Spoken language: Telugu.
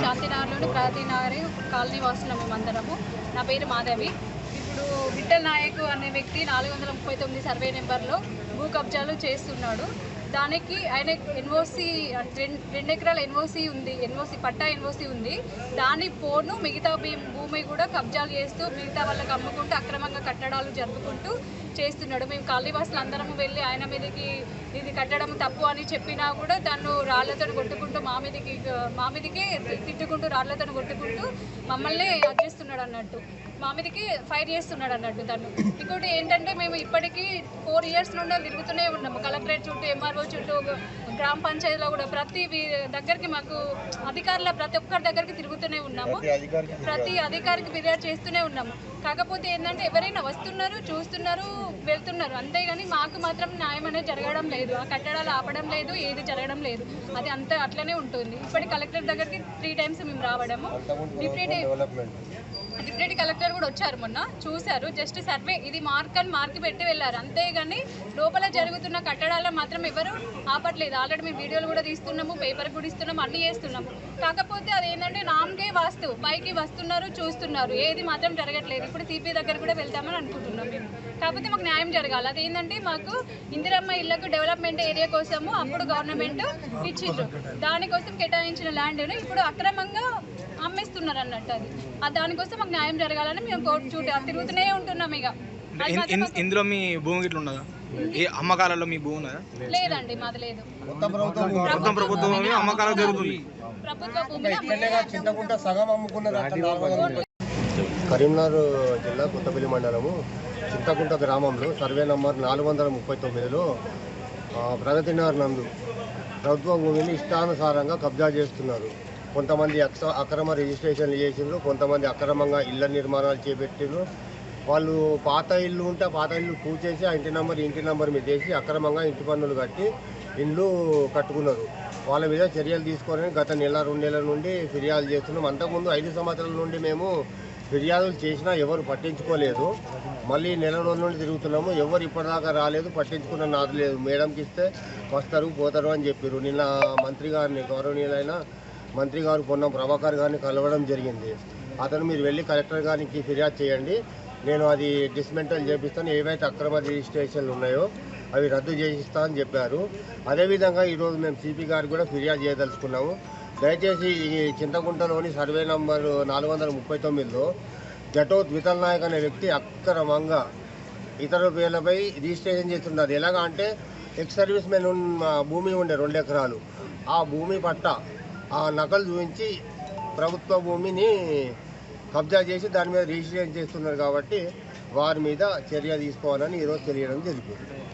శాంతినగర్లోని ప్రగతి నగరి కాలనీ వాసులం మేమందరము నా పేరు మాధవి. ఇప్పుడు విఠల్ నాయక్ అనే వ్యక్తి నాలుగు వందల ముప్పై తొమ్మిది సర్వే నెంబర్లో భూ కబ్జాలు చేస్తున్నాడు. దానికి ఆయన ఎన్ఓసి రెండు రెండు ఎకరాల ఎన్ఓసి ఉంది ఎన్ఓసి పట్టా ఎన్ఓసి ఉంది. దాని పోను మిగతా భూమి కూడా కబ్జాలు చేస్తూ మిగతా వాళ్ళకి అమ్ముకుంటూ అక్రమంగా కట్టడాలు జరుపుకుంటూ చేస్తున్నాడు. మేము కాళీవాసులు అందరం వెళ్ళి ఆయన మీదకి ఇది కట్టడం తప్పు అని చెప్పినా కూడా తను రాళ్ళతో కొట్టుకుంటూ మా మీదకి మా మీదకి తిట్టుకుంటూ రాళ్ళతో కొట్టుకుంటూ మమ్మల్ని చేస్తున్నాడు అన్నట్టు. మా మీదకి ఫైర్ చేస్తున్నాడు అన్నట్టు తను. ఇంకోటి ఏంటంటే మేము ఇప్పటికీ ఫోర్ ఇయర్స్ నుండి తిరుగుతూనే ఉన్నాము. కలెక్టరేట్ చుట్టూ ఎంఆర్ఓ చుట్టూ గ్రామ పంచాయతీలో కూడా ప్రతి దగ్గరికి మాకు అధికారుల ప్రతి ఒక్కరి దగ్గరికి తిరుగుతూనే ఉన్నాము. ప్రతి అధికారికి ఫిర్యాదు చేస్తూనే ఉన్నాము. కాకపోతే ఏంటంటే ఎవరైనా వస్తున్నారు చూస్తున్నారు వెళ్తున్నారు. అంతేగాని మాకు మాత్రం న్యాయం అనేది జరగడం లేదు. ఆ కట్టడాలు ఆపడం లేదు ఏది జరగడం లేదు. అది అంత అట్లనే ఉంటుంది. ఇప్పటి కలెక్టర్ దగ్గరికి త్రీ టైమ్స్ మేము రావడము. డిప్యూటీ డిప్యూటీ కలెక్టర్ కూడా వచ్చారు మొన్న చూశారు. జస్ట్ సర్వే ఇది మార్క్ అని మార్క్ పెట్టి వెళ్ళారు. అంతేగాని లోపల జరుగుతున్న కట్టడాలను మాత్రం ఎవరు ఆపట్లేదు. ఆల్రెడీ మేము వీడియోలు కూడా తీస్తున్నాము పేపర్ కూడా ఇస్తున్నాము అన్ని చేస్తున్నాము. కాకపోతే అదేంటంటే నామకే వాస్తు పైకి వస్తున్నారు చూస్తున్నారు. ఏది మాత్రం జరగట్లేదు. ఇప్పుడు సిపి దగ్గర కూడా వెళ్తామని అనుకుంటున్నాం మేము. కాకపోతే మాకు న్యాయం జరగాలి. అదేంటంటే మాకు ఇందిరమ్మ ఇళ్ళకు డెవలప్మెంట్ ఏరియా కోసము అప్పుడు గవర్నమెంట్ ఇచ్చిండ్రు. దానికోసం కేటాయించిన ల్యాండ్ను ఇప్పుడు అక్రమంగా అమ్మేస్తున్నారు అన్నట్టు అది. ఆ దానికోసం మాకు న్యాయం జరగాలని మేము కోర్టు చూడ తిరుగుతూనే ఉంటున్నాం ఇక. ఇందులో మీ భూమి గిట్ల ఉన్నదా? ఏ అమ్మకాలలో మీ భూమి ఉన్నదా? లేదండి మాది లేదు. మొత్తం ప్రభుత్వం అమ్మకాలు జరుగుతుంది. చింతకుంట సగం. కరీంనగర్ జిల్లా కొత్తపల్లి మండలము చింతకుంట గ్రామంలో సర్వే నంబర్ నాలుగు వందల ముప్పై తొమ్మిదిలో ప్రగతి నగర్ నందు ప్రభుత్వ భూమిని ఇష్టానుసారంగా కబ్జా చేస్తున్నారు. కొంతమంది అక్స అక్రమ రిజిస్ట్రేషన్లు చేసిండ్రు కొంతమంది అక్రమంగా ఇళ్ళ నిర్మాణాలు చేపెట్టిండ్రు. వాళ్ళు పాత ఇల్లు ఉంటే పాత ఇల్లు కూచేసి ఆ ఇంటి నెంబర్ ఇంటి నెంబర్ మీద వేసి అక్రమంగా ఇంటి పన్నులు కట్టి ఇండ్లు కట్టుకున్నారు. వాళ్ళ మీద చర్యలు తీసుకొని గత నెల రెండు నెలల నుండి ఫిర్యాదు చేస్తున్నాం. అంతకుముందు ఐదు సంవత్సరాల నుండి మేము ఫిర్యాదులు చేసినా ఎవరు పట్టించుకోలేదు. మళ్ళీ నెల రోజుల నుండి తిరుగుతున్నాము. ఎవరు ఇప్పటిదాకా రాలేదు పట్టించుకున్న నాదు లేదు. మేడంకి ఇస్తే వస్తారు పోతారు అని చెప్పారు నిన్న మంత్రి గారిని గౌరవనీయులైన మంత్రి గారు పొన్నం ప్రభాకర్ గారిని కలవడం జరిగింది. అతను మీరు వెళ్ళి కలెక్టర్ గారికి ఫిర్యాదు చేయండి. నేను అది డిస్మెంటల్ చేపిస్తాను. ఏవైతే అక్రమ రిజిస్ట్రేషన్లు ఉన్నాయో అవి రద్దు చేసిస్తా అని చెప్పారు. అదేవిధంగా ఈరోజు మేము సిపి గారికి కూడా ఫిర్యాదు చేయదలుచుకున్నాము. దయచేసి ఈ చింతకుంటలోని సర్వే నంబర్ నాలుగు వందల ముప్పై తొమ్మిదిలో జటోత్ వితల్ నాయక్ అనే వ్యక్తి అక్రమంగా ఇతర పేర్లపై రిజిస్ట్రేషన్ చేస్తున్నారు. ఎలాగా అంటే ఎక్స్ సర్వీస్ మెన్ భూమి ఉండే రెండు ఎకరాలు. ఆ భూమి పట్ట ఆ నకలు చూపించి ప్రభుత్వ భూమిని కబ్జా చేసి దాని మీద రిజిస్ట్రేషన్ చేస్తున్నారు కాబట్టి వారి మీద చర్య తీసుకోవాలని ఈరోజు తెలియడం జరిగింది.